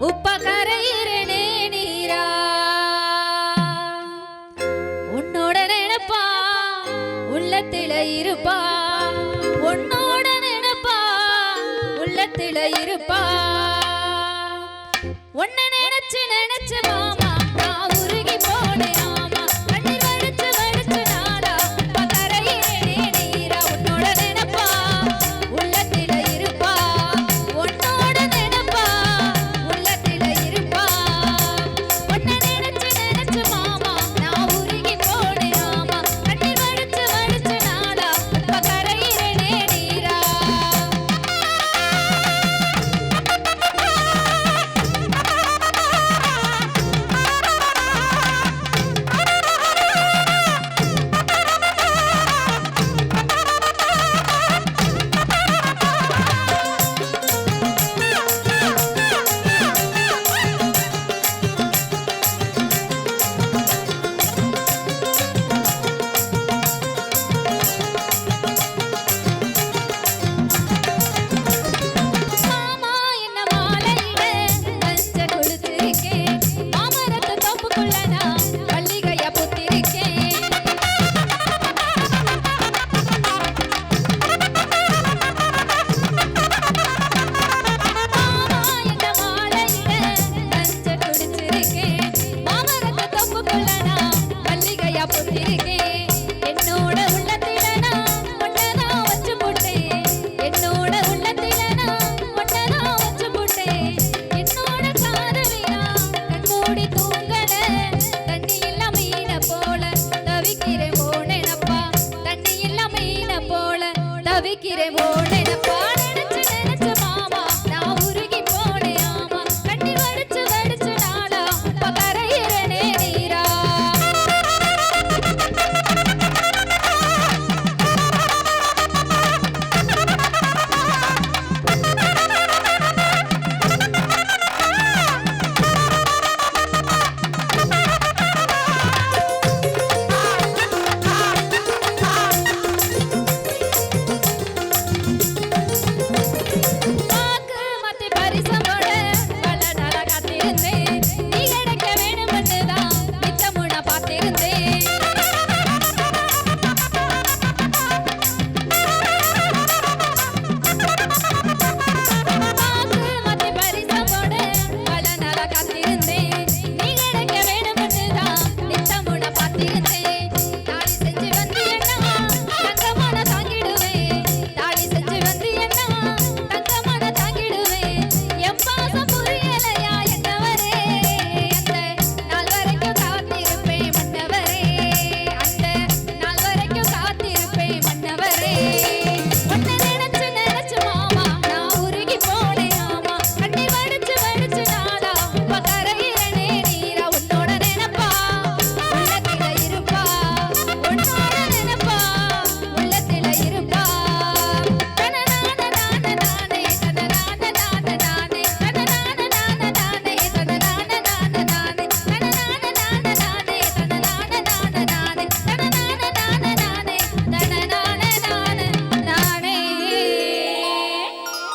உப்பக்கரையிறனே நீரா. உன்னோட நினைப்பா உள்ளத்தில இருப்பா. உன்னோட நினைப்பா உள்ளத்தில இருப்பா. உன்னை நினைச்சு நினைச்சு மாமா உயிரை போல் நினைப்ப